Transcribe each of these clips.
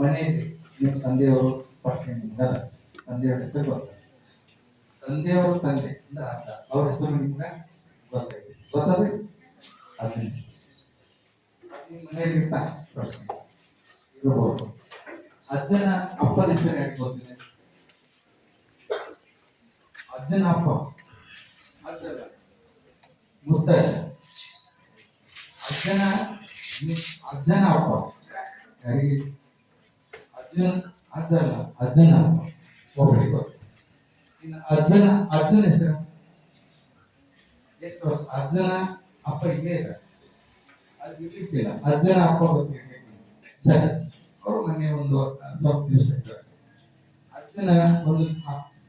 ಮನೆಯಲ್ಲಿ ನಿಮ್ಮ ತಂದೆಯವರು ಪಕ್ಷದಿಂದ ತಂದೆಯವರ ಹೆಸರು ಬರ್ತಾರೆ ತಂದೆಯವರು ತಂದೆ ಇಂದ ಅಜ್ಜ ಅವ್ರ ಹೆಸರು ನಿಮ್ಗೆ ಗೊತ್ತಾಗಿದೆ ಗೊತ್ತದ್ರಿ ಅದನ್ನ. ನಿಮ್ಮ ಮನೆಯಲ್ಲಿ ಪ್ರಶ್ನೆ. ಅಜ್ಜನ ಅಪ್ಪನ ಹೆಸರು ಹೇಳ್ಕೊಳ್ತೀನಿ ಅಜ್ಜನ ಅಪ್ಪ. ಅಜ್ಜನ. ಮುತ್ತಜ್ಜ ಅಜ್ಜನ ಅಜ್ಜನ ಅಪ್ಪ. ಯಾರಿಗೆ? ಅಜ್ಜನ ಅಜ್ಜನ ಅಪ್ಪ ಒಬ್ಬರಿಗೆ ಇನ್ನು ಅಜ್ಜನ ಅಜ್ಜನ ಹೆಸರು? ಎಷ್ಟು ವರ್ಷ? ಅಜ್ಜನ ಅಪ್ಪ ಇಲ್ಲೇ ಇದೆ ಅದು ಇರ್ಲಿಕ್ಕಿಲ್ಲ. ಅಜ್ಜನ ಅಪ್ಪ ಗೊತ್ತಿರ್ಲಿಕ್ಕಿಲ್ಲ ಸರಿ. ಅವ್ರು ಮನೆ ಒಂದು ಸ್ವಲ್ಪ ದಿವಸ ಇದ್ದಾರೆ. ಒಂದು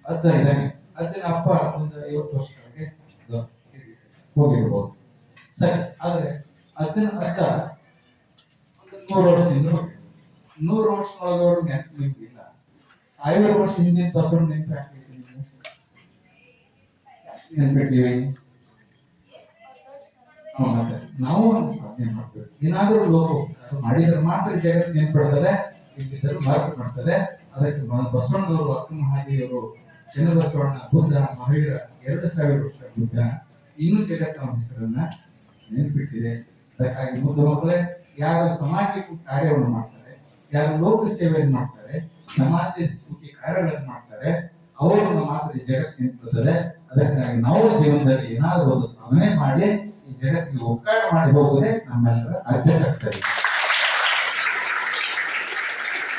ಅಜ್ಜ ಇದ್ದಾನೆ. ಅಜ್ಜನ ಅಪ್ಪ ಒಂದು ಐವತ್ತು ವರ್ಷದವರೆಗೆ ಇದು ಹೋಗಿರ್ಬೋದು. ಸರಿ. ಆದ್ರೆ ಅಜ್ಜನ ಅಜ್ಜ ಒಂದು ನೂರು ವರ್ಷದಿಂದ. ನೂರು ವರ್ಷದೊಳಗವರು ನೆನಪು ಇಲ್ಲ? ಸಾವಿರ ವರ್ಷ ಹಿಂದಿನ ಬಸವಣ್ಣ ನೆನಪು ಹಾಕ್ಬೇಕು ನೆನ್ಪಿಟ್ಟಿವಿ ನಾವು? ಒಂದು ಸಾಧನೆ ಮಾಡ್ತೇವೆ. ಏನಾದರೂ ಲೋಕ ಮಾಡಿದ್ರೆ ಮಾತ್ರ ಜಗತ್ತು ನೆನ್ಪಿಡ್ತದೆ ಇಲ್ಲಿದ್ದರೂ ಮಾರ್ಕ್ ಮಾಡ್ತದೆ. ಅದಕ್ಕೆ ಬಸವಣ್ಣನವರು ಹಾಗೆಯವರು ಮಹಾದೇವರು ಚನ್ನಬಸವಣ್ಣ ಬುದ್ಧ ಮಹಾವೀರ ಎರಡು ಸಾವಿರ ವರ್ಷ ಬುದ್ಧ, ಇನ್ನೂ ಜಗತ್ತಿನ ಹೆಸರನ್ನ ನೆನ್ಪಿಟ್ಟಿದೆ. ಅದಕ್ಕಾಗಿ ಬುದ್ಧ ಮಕ್ಕಳೇ, ಯಾರು ಸಮಾಜಕ್ಕೂ ಕಾರ್ಯವನ್ನು ಮಾಡ್ತಾರೆ. ಯಾರು ಲೋಕ ಸೇವೆಯನ್ನು ಮಾಡ್ತಾರೆ ಸಮಾಜ ಕಾರ್ಯಗಳನ್ನು ಮಾಡ್ತಾರೆ ಅವರನ್ನು ಮಾತ್ರ ಈ ಜಗತ್ತು ನಿಂತಿರ್ತದೆ ಅದಕ್ಕಾಗಿ ನಾವು ಜೀವನದಲ್ಲಿ ಏನಾದರೂ ಒಂದು ಸಾಧನೆ ಮಾಡಿ ಈ ಜಗತ್ತಿಗೆ ಉಪಕಾರ ಮಾಡಿ ಹೋಗುವುದೇ ನಮ್ಮೆಲ್ಲರ ಅಧ್ಯಕ್ಷ